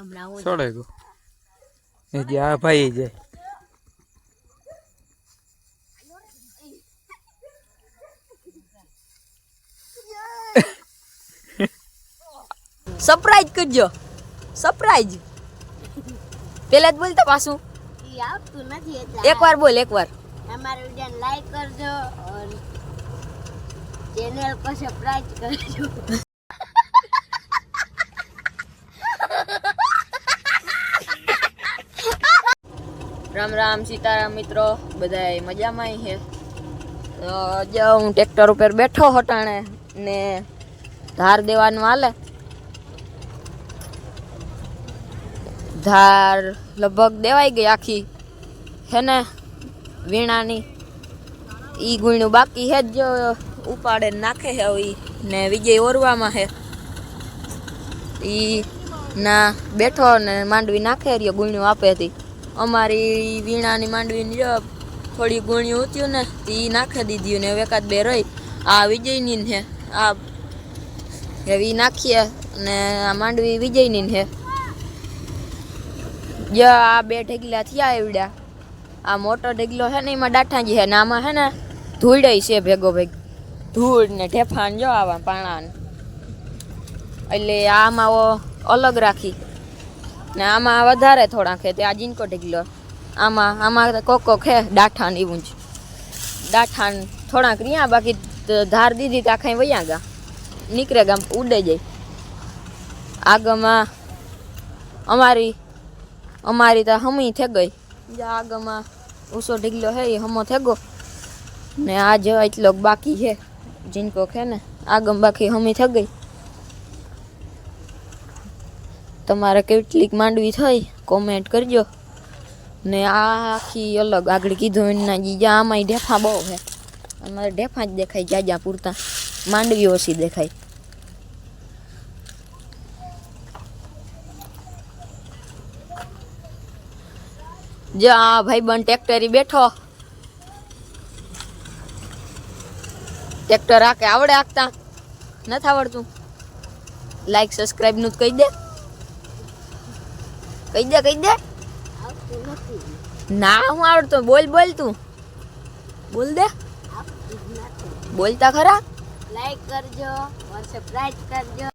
હમણાં છોડે ગયો એ જ્યાં ભાઈ જાય સરપ્રાઈઝ કરજો. સરપ્રાઈઝ પેલા જ બોલતા પાછું. એકવાર બોલ એકવાર. અમારું લાઈક કરજો ચેનલ પર સરપ્રાઈઝ કરજો. રામ રામ, સીતારામ મિત્રો, બધાય મજામાં છે જો હું ટ્રેક્ટર ઉપર બેઠો હટાણે ને ધાર દેવાનું હાલે. ધાર લગભગ દેવાઈ ગઈ આખી. હે ને, વીણાની. ઈ ગુણ્યું બાકી હે જ ઉપાડે નાખે છે એ ને વિજય ઓરવામાં છે ઈ ના બેઠો ને માંડવી નાખે રહ્યો, ગુણ્યું આપે હતી અમારી વીણાની માંડવીની જો થોડી ગુણ્યું ઉત્યું ને એ નાખી દીધી ને. હવે એકાદ બે રહી. આ વિજયની છે આ એવી નાખીએ. ને આ માંડવી વિજયની છે જો આ બે ઢગલા થયા એવડ્યા. આ મોટો ઢગલો છે ને, એમાં ડાઠાજી છે ને, આમાં છે ને ધૂળ છે ભેગો ભેગ. ધૂળ ને ઢેફાન જો આવા પાણા એટલે આમાં અલગ રાખી. ને આમાં વધારે થોડા ખે તે આ જીનકો ઢગલો. આમાં આમાં કોક કોક હે ડાઠા ને એવું જ ડાઠા ને થોડાક રહ્યા બાકી ત- ધાર દીધી તો આખા વયા ગા. નીકળે ગામ, ઉડે જાય. આગમાં અમારી અમારી તો હમી થઈ ગઈ. જે આગમાં ઊંસો ઢીગલો હે, એ હમો થઈ ગયો ને આ જો એટલો બાકી છે, જીનકો છે ને, આગમ બાકી હમી થઈ ગઈ. તમારે કેટલીક માંડવી થઈ કોમેન્ટ કરજો. ને આ આખી અલગ આગળ કીધું એના જીજા, આમાંય ઢેફા બહુ છે. અમારે ઢેફા જ દેખાય જાજા પૂરતા માંડવી ઓછી દેખાય. જો આ ભાઈબંધ ટ્રેક્ટરી બેઠો. ટ્રેક્ટર આકે આવડે આખતા. નથી આવડતું. લાઈક સબસ્ક્રાઈબનું જ કહી દે. કહી દે કહી દે. ના હું આવડતો બોલ બોલ તું. બોલ દે. બોલતા ખરા? લાઈક કરજો સબસ્ક્રાઇબ કરજો.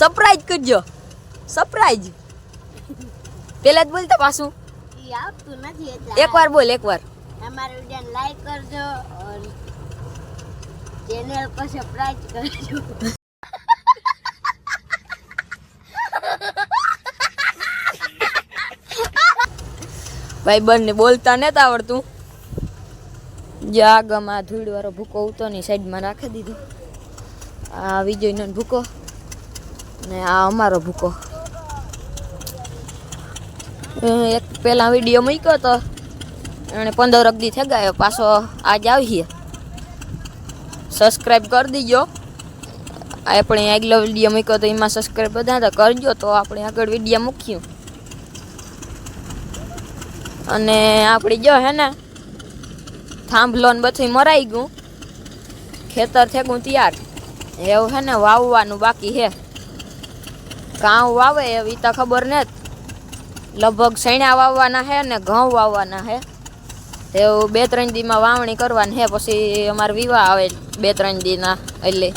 સરપ્રાઈઝ કરજો. સરપ્રાઈઝ પેલા જ બોલતા પાછું. એકવાર બોલ એકવાર. અમારા વીડિયો લાઈક કરજો ચેનલ को સબસ્ક્રાઇબ કરજો ભાઈ બંને બોલતા નતા આવડતું. જે આગમાં ધૂળ વાળો ભૂકો ઉતો ની સાઈડમાં રાખી દીધો. આ વિજયનો ભૂકો ને આ અમારો ભૂકો. એક પેલા વીડિયો મૂક્યો તો એને પંદર અગદી થઈ ગયો પાછો આજ આવીએ. સબસ્ક્રાઈબ કરી દીજો. આપણે આગલો વીડિયો મૂક્યો તો એમાં સબસ્ક્રાઈબ બધા તો કરજો, તો આપણે આગળ વીડિયો મૂક્યું. અને આપણે જો હે ને, થાંભલોન બધું મરાઈ ગયું. ખેતર થેગું તૈયાર. એવું હે ને વાવવાનું બાકી હે. કાં વાવે એવી તો ખબર ને લગભગ સૈણા વાવવાના હે ને ઘઉં વાવવાના હે. એવું બે, ત્રણ દીમાં વાવણી કરવાની હે, પછી અમારે વિવાહ આવે બે, ત્રણ દીના, એટલે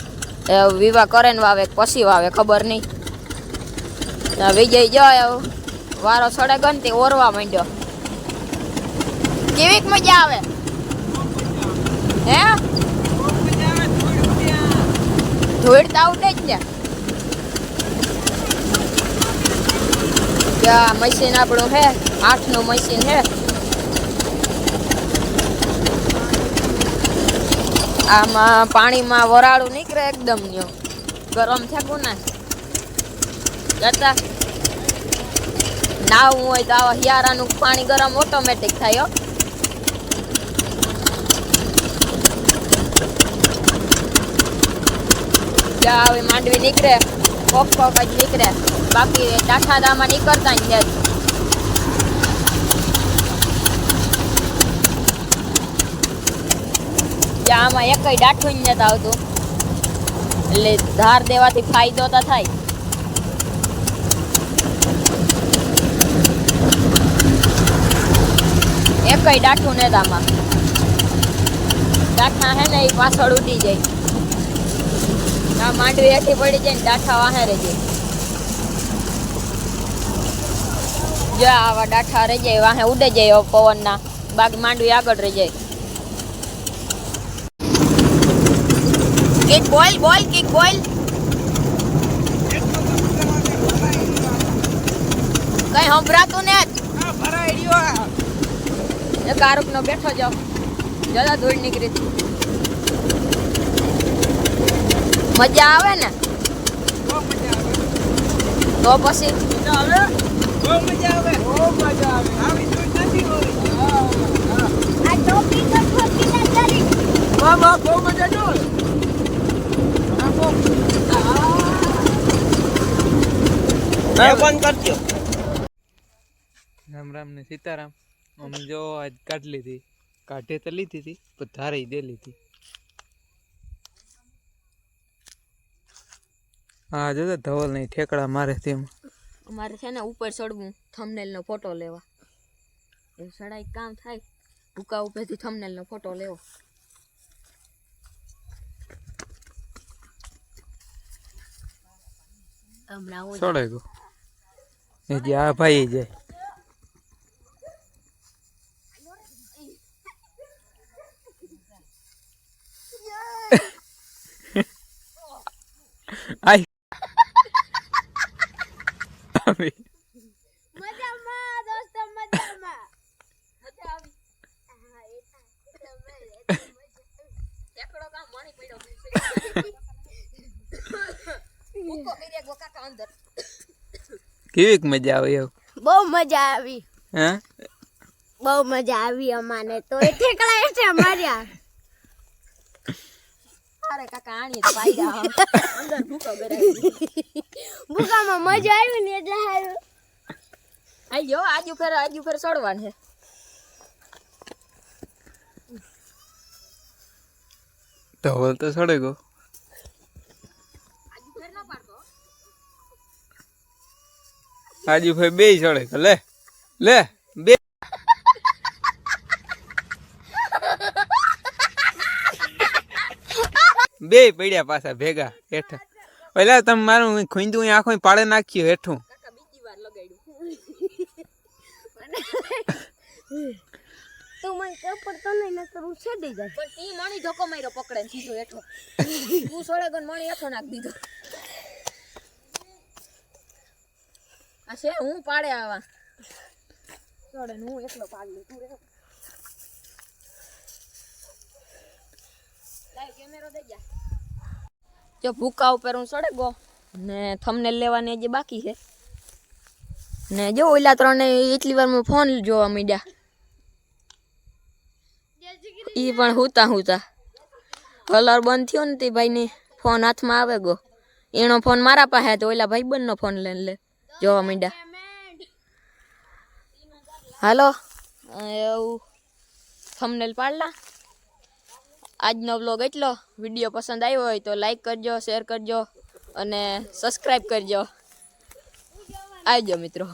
વિવાહ કરે ને વાવે પછી વાવે, ખબર નહીં. વિજય જો વારો સડે ગનતી ઓરવા માંડ્યો. કેવીક મજા આવે? હે? ધૂળ તો આવડે જ ને મશીન આપણું હે આઠનું મશીન હે. આમાં પાણીમાં વરાળું નીકળે એકદમ ન્યો. ગરમ થતું ને જતા. નાવું હોય તો આવા હિયારાનું પાણી ગરમ ઓટોમેટિક થાય હવે માંડવી નીકળે. કોક કોક જ નીકળે. બાકી ટાઠા દામાં નીકળતા જ નથી. જ્યાં આમાં એક ડાઠું જ નતા આવતું. એટલે ધાર દેવાથી ફાયદો તો થાય. એકય ડાઠું નથી આમાં. ડાઠા હે ને એ પાછળ ઉડી જાય. આ માંડવી હેઠી પડી જાય ને ડાઠા વાહે રહી જાય. જો આવા ડાઠા રહી જાય, વાહે ઉડે જાય, પવનના. બાગ માંડવી આગળ રહી જાય. કિક બોલ બોલ કિક બોલ કઈ સંભળાતું ને? એક આરોપ નો બેઠો જાવ જરા ધૂળ નીકળી. મજા આવે ને? તો પછી? બહુ મજા તો ખોટી ના કરી બંધ કરજો રામ રામ ને સીતારામ. અમે જો આજ કાઢ લીધી. કાઢે તો લીધી હતી પણ ધારે દે લીધી. હા જો ધવલ નહીં ઠેકડા મારે તેમ અમારે છે ને ઉપર ચડવું થંબનેલ નો ફોટો લેવા. એ સડાઈ કામ થાય ભૂકા ઉપરથી થંબનેલ નો ફોટો લેવો. હમણાં હું સડે ગયો આ ભાઈ જાય આય મજામાં દોસ્તો મજામાં. મજા આવી. હા, એ તો કામ મણી પડ્યો. ભૂકો કરી દે કાકા અંદર. કેવીક મજા આવી બહુ મજા આવી. હે? બહુ મજા આવી અમાને તો. એટલે માર્યા અરે કાકા આણી તો પાડ્યા અંદર ભૂકો કરાવી ભૂકામાં મજા આવી ને એટલે હારું. જો આજુ ફેર આજુ ફેર ચડવાનું છે. ધવલ તો સડે ગયો આજુ ફેર ન પાડતો આજુ ભાઈ બે ચડે લે લે બે. બે પડ્યા પાછા ભેગા હેઠા પેલા તમે મારું ખુંદું આખો પાડે નાખ્યું હેઠું. કાકા બીજી વાર લગાડ્યું તું મને કપડ તો નહીં નકર હું છેડી જાય. પણ તી મણી ધોકો માર્યો પકડે સીધો હેઠો. તું સોળે ગણ મણી હેઠો નાખ દીધો. આ છે હું પાડે આવા. ચડે હું એકલો પાડી તું રે કેમેરો જા. જો ભૂકા ઉપર હું ચડે ગો. ને થમને લેવાની હજી બાકી છે. ને જો ઓલા ત્રણે એટલી વાર ફોન જોવા માંડ્યા. ઈ પણ હુતા હુતા. કલર બંધ થયો ને તે ભાઈને ફોન હાથમાં આવે ગો. એનો ફોન મારા પાસે તો ઓલા ભાઈ બંધનો ફોન લઈને લે. જોવા માંડ્યા હાલો. એવું થંબનેલ પાડલા. આજનો બ્લોગ એટલો. વીડિયો પસંદ આવ્યો હોય તો લાઈક કરજો શેર કરજો અને સબસ્ક્રાઈબ કરજો. આવજો મિત્રો.